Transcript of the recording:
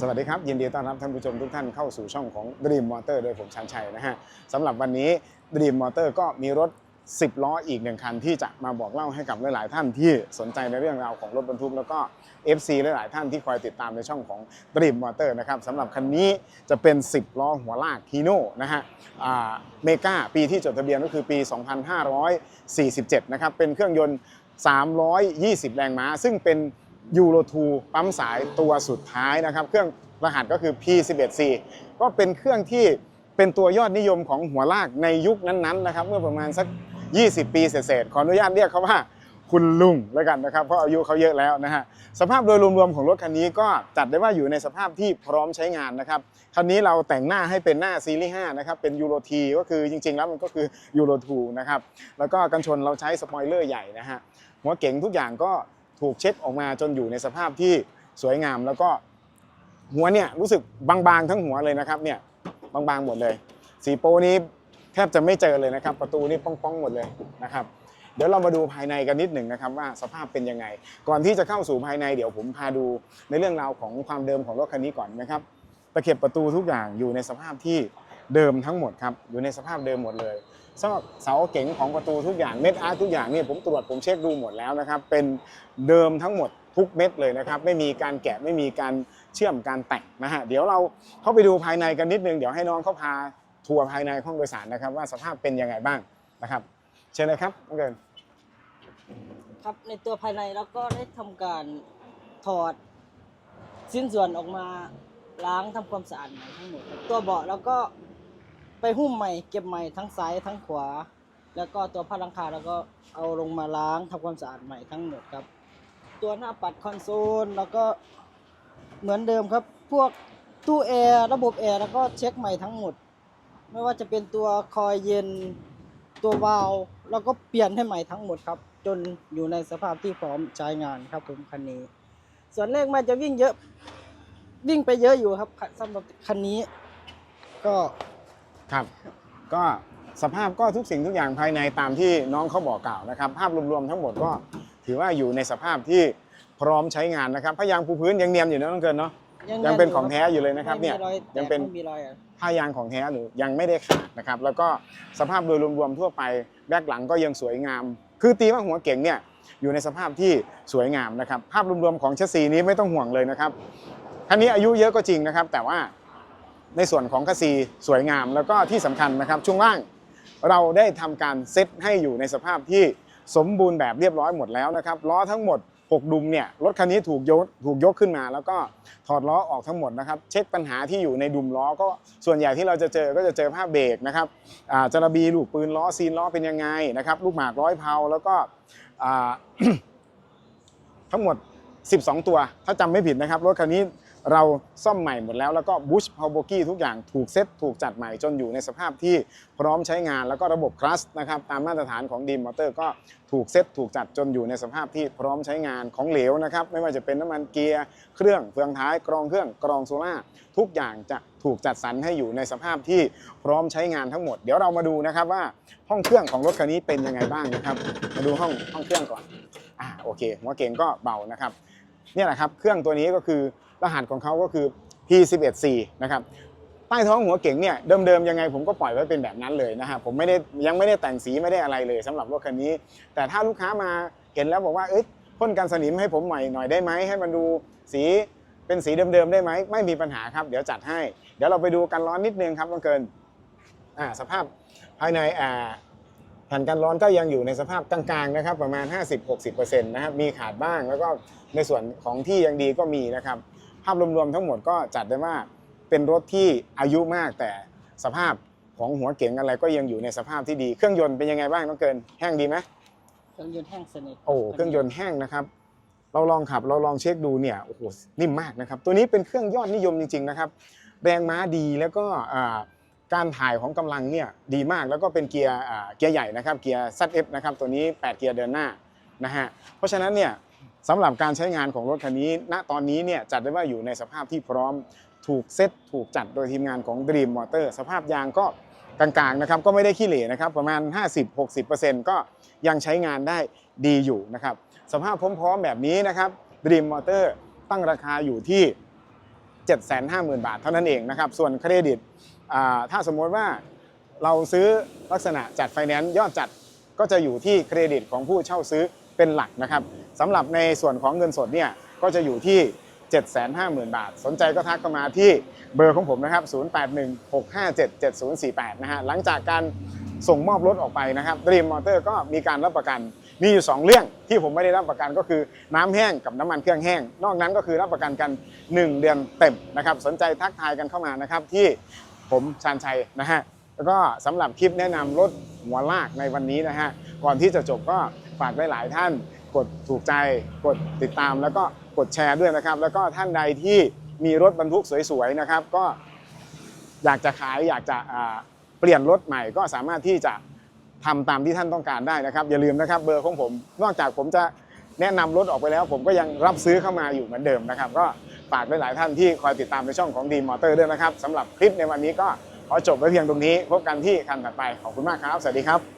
สวัสดีครับ ยินดีต้อนรับท่านผู้ชมทุกท่านเข้าสู่ช่องของ Dream Motor โดยผมชันชัยนะฮะสำหรับวันนี้ Dream Motor ก็มีรถ 10 ล้ออีกหนึ่งคันที่จะมาบอกเล่าให้กับหลายๆท่านที่สนใจในเรื่องราวของรถบรรทุก แล้วก็ FC หลายๆท่านที่คอยติดตามในช่องของ Dream Motor นะครับสำหรับคันนี้จะเป็น 10 ล้อหัวลากฮีโน่นะฮะเมกาปีที่จดทะเบียนก็คือปี 2547 นะครับเป็นเครื่องยนต์ 320 แรงม้า ซึ่งเป็น ยูโร2ปั๊มสายตัวสุดท้ายนะครับ เครื่องรหัสก็คือ P11C ก็เป็นเครื่องที่เป็นตัวยอดนิยมของหัวลากในยุคนั้นๆนะครับ เมื่อประมาณสัก 20 ปีเศษๆขออนุญาตเรียกเขาว่าคุณลุงแล้วกันนะครับเพราะอายุเขาเยอะแล้วนะฮะสภาพโดยรวมๆของรถคันนี้ก็จัดได้ว่าอยู่ในสภาพที่พร้อมใช้งานนะครับคันนี้เราแต่งหน้าให้เป็นหน้าซีรีส์5นะครับเป็นยูโรทีก็คือจริงๆ แล้วมันก็คือยูโร2นะครับแล้วก็กันชนเราใช้สปอยเลอร์ใหญ่นะฮะหัวเก๋งทุกอย่างก็ ถูกเช็ดออกมาจนอยู่ในสภาพที่สวยงาม แล้วก็หัวเนี่ยรู้สึกบางๆทั้งหัวเลยนะครับเนี่ยบางๆหมดเลย สีโปนี้แทบจะไม่เจอเลยนะครับ ประตูนี่ป้องๆหมดเลยนะครับเดี๋ยวเรามาดูภายในกันนิดหนึ่งนะครับว่าสภาพเป็นยังไง ก่อนที่จะเข้าสู่ภายในเดี๋ยวผมพาดูในเรื่องราวของความเดิมของรถคันนี้ก่อนนะครับตะเข็บประตูทุกอย่างอยู่ในสภาพที่ เดิมทั้งหมดครับอยู่ในสภาพเดิมหมดเลยสำหรับเสาเก๋งของประตูทุกอย่างเม็ดอาร์ตทุกอย่างเนี่ยผมตรวจผมเช็คดูหมดแล้วนะครับ เป็นเดิมทั้งหมดทุกเม็ดเลยนะครับ ไม่มีการแกะไม่มีการเชื่อมการแต่งนะฮะเดี๋ยวเราเข้าไปดูภายในกันนิดนึงเดี๋ยวให้น้องเขาพาทัวร์ภายในห้องโดยสารนะครับ ว่าสภาพเป็นยังไงบ้างนะครับ เชิญเลยครับน้องเกินครับในตัวภายในแล้วก็ได้ทำการถอดชิ้นส่วนออกมาล้างทำความสะอาดใหม่ทั้งหมดตัวเบาะแล้วก็ ไปหุ้มใหม่เก็บใหม่ทั้งซ้ายทั้งขวา แล้วก็ตัวผ้าหลังคาแล้วก็เอาลงมาล้างทำความสะอาดใหม่ทั้งหมดครับ ตัวหน้าปัดคอนโซลแล้วก็เหมือนเดิมครับ พวกตู้แอร์ระบบแอร์แล้วก็เช็คใหม่ทั้งหมด ไม่ว่าจะเป็นตัวคอยเย็นตัววาล์วแล้วก็เปลี่ยนให้ใหม่ทั้งหมดครับ จนอยู่ในสภาพที่พร้อมใช้งานครับผมคันนี้ ส่วนเลขมันจะวิ่งเยอะวิ่งไปเยอะอยู่ครับสำหรับคันนี้ก็ ครับ ก็สภาพก็ทุกสิ่งทุกอย่างภายในตามที่น้องเขาบอกกล่าวนะครับ ภาพรวมๆทั้งหมดก็ถือว่าอยู่ในสภาพที่พร้อมใช้งานนะครับพยางปูพื้นยังเนียมอยู่นะน้องเกินเนาะยังเป็นของแท้อยู่เลยนะครับเนี่ยไม่มีรอยแตกยังเป็นไม่มีรอยอะผ้ายางของแท้หรือยังไม่ได้ขาดนะครับ แล้วก็สภาพโดยรวมๆทั่วไปแบ็คหลังก็ยังสวยงาม คือตีว่าหัวเก๋งเนี่ยอยู่ในสภาพที่สวยงามนะครับ ภาพรวมๆของแชสซีนี้ไม่ต้องห่วงเลยนะครับคันนี้อายุเยอะก็จริงนะครับ แต่ว่า ในส่วนของคัสซีสวยงาม แล้วก็ที่สำคัญนะครับช่วงล่างเราได้ทำการเซตให้อยู่ในสภาพที่สมบูรณ์แบบเรียบร้อยหมดแล้วนะครับล้อทั้งหมด 6 ดุมเนี่ยรถคันนี้ถูกยกถูกยกขึ้นมา แล้วก็ถอดล้อออกทั้งหมดนะครับ เช็คปัญหาที่อยู่ในดุมล้อ ก็ส่วนใหญ่ที่เราจะเจอก็จะเจอภาพเบรกนะครับจระบีลูกปืนล้อซีนล้อเป็นยังไงนะครับลูกหมากร้อยเพาแล้วก็ทั้งหมด 12 ตัว ถ้าจำไม่ผิดนะครับรถคันนี้ เราซ่อมใหม่หมดแล้วแล้วก็บูชพาวโบกี้ทุกอย่างถูกเซ็ตถูกจัดใหม่จนอยู่ในสภาพที่พร้อมใช้งานแล้วก็ระบบคลัสนะครับตามมาตรฐานของดีมมอเตอร์ก็ถูกเซ็ตถูกจัดจนอยู่ในสภาพที่พร้อมใช้งานของเหลวนะครับไม่ว่าจะเป็นน้ำมันเกียร์เครื่องเฟืองท้ายกรองเครื่องกรองโซล่าทุกอย่างจะถูกจัดสรรให้อยู่ในสภาพที่พร้อมใช้งานทั้งหมด เดี๋ยวเรามาดูนะครับว่าห้องเครื่องของรถคันนี้เป็นยังไงบ้างนะครับมาดูห้องห้องเครื่องก่อนอ่าโอเคหัวเก่งก็เบานะครับนี่แหละครับเครื่องตัวนี้ก็คือ รหัสของเขาก็คือ P11C นะครับใต้ท้องหัวเก่งเนี่ยเดิมๆยังไงผมก็ปล่อยไว้เป็นแบบนั้นเลยนะฮะผมไม่ได้ยังไม่ได้แต่งสีไม่ได้อะไรเลยสำหรับรถคันนี้ แต่ถ้าลูกค้ามาเห็นแล้วบอกว่าเอ้ยพ่นกันสนิมให้ผมใหม่หน่อยได้ไหมให้มันดูสีเป็นสีเดิมๆได้ไหมไม่มีปัญหาครับเดี๋ยวจัดให้ เดี๋ยวเราไปดูกันร้อนนิดนึงครับน้องเกินอ่าสภาพภายในอ่าแผ่นกันร้อนก็ยังอยู่ในสภาพกลางๆนะครับประมาณ 50-60%นะครับมีขาดบ้างแล้วก็ในส่วนของที่ยังดีก็มีนะครับ ภาพรวมๆทั้งหมดก็จัดได้ว่าเป็นรถที่อายุมากแต่สภาพของหัวเก๋งอะไรก็ยังอยู่ในสภาพที่ดี เครื่องยนต์เป็นยังไงบ้างน้องเกิน แห้งดีไหมเครื่องยนต์แห้งสนิทโอ้เครื่องยนต์แห้งนะครับ เราลองขับเราลองเช็คดูเนี่ยโอ้โหนิ่มมากนะครับ ตัวนี้เป็นเครื่องยอดนิยมจริงๆนะครับ แรงม้าดีแล้วก็อ่าการถ่ายของกำลังเนี่ยดีมากแล้วก็เป็นเกียร์อ่าเกียร์ใหญ่นะครับเกียร์ ZF นะครับตัวนี้ 8 เกียร์เดินหน้านะฮะเพราะฉะนั้นเนี่ย สำหรับการใช้งานของรถคันนี้ ณ ตอนนี้เนี่ยจัดได้ว่าอยู่ในสภาพที่พร้อม ถูกเซตถูกจัดโดยทีมงานของ Dream Motor สภาพยางก็กลางๆนะครับก็ไม่ได้ขี้เหร่นะครับประมาณ 50-60%ก็ยังใช้งานได้ดีอยู่นะครับสภาพพร้อมๆแบบนี้นะครับ Dream Motor ตั้งราคาอยู่ที่ 750,000 บาทเท่านั้นเองนะครับส่วนเครดิตอ่าถ้าสมมติว่าเราซื้อลักษณะจัดไฟแนนซ์ยอดจัดก็จะอยู่ที่เครดิตของผู้เช่าซื้อ เป็นหลักนะครับสำหรับในส่วนของเงินสดเนี่ยก็จะอยู่ที่ 750,000 บาท สนใจก็ทักเข้ามาที่เบอร์ของผมนะครับ 0816577048 นะฮะหลังจากการส่งมอบรถออกไปนะครับ Dream Motor ก็มีการรับประกัน มีอยู่ 2 เรื่องที่ผมไม่ได้รับประกันก็คือน้ำแห้งกับน้ำมันเครื่องแห้ง นอกนั้นก็คือรับประกันกัน 1 เดือนเต็มนะครับ สนใจทักทายกันเข้ามานะครับที่ผมชาญชัยนะฮะแล้วก็สำหรับคลิปแนะนำรถหัวลากในวันนี้นะฮะก่อนที่จะจบก็ ฝากไว้หลายท่าน กดถูกใจกดติดตามแล้วก็กดแชร์ด้วยนะครับ แล้วก็ท่านใดที่มีรถบรรทุกสวยๆนะครับ ก็อยากจะขายอยากจะเปลี่ยนรถใหม่ก็สามารถที่จะทำตามที่ท่านต้องการได้นะครับ อย่าลืมนะครับเบอร์ของผม นอกจากผมจะแนะนำรถออกไปแล้ว ผมก็ยังรับซื้อเข้ามาอยู่เหมือนเดิมนะครับ ก็ฝากไว้หลายท่านที่คอยติดตามในช่องของดีมอเตอร์ด้วยนะครับสำหรับคลิปในวันนี้ก็ขอจบไว้เพียงตรงนี้ พบกันที่คันถัดไปขอบคุณมากครับ สวัสดีครับ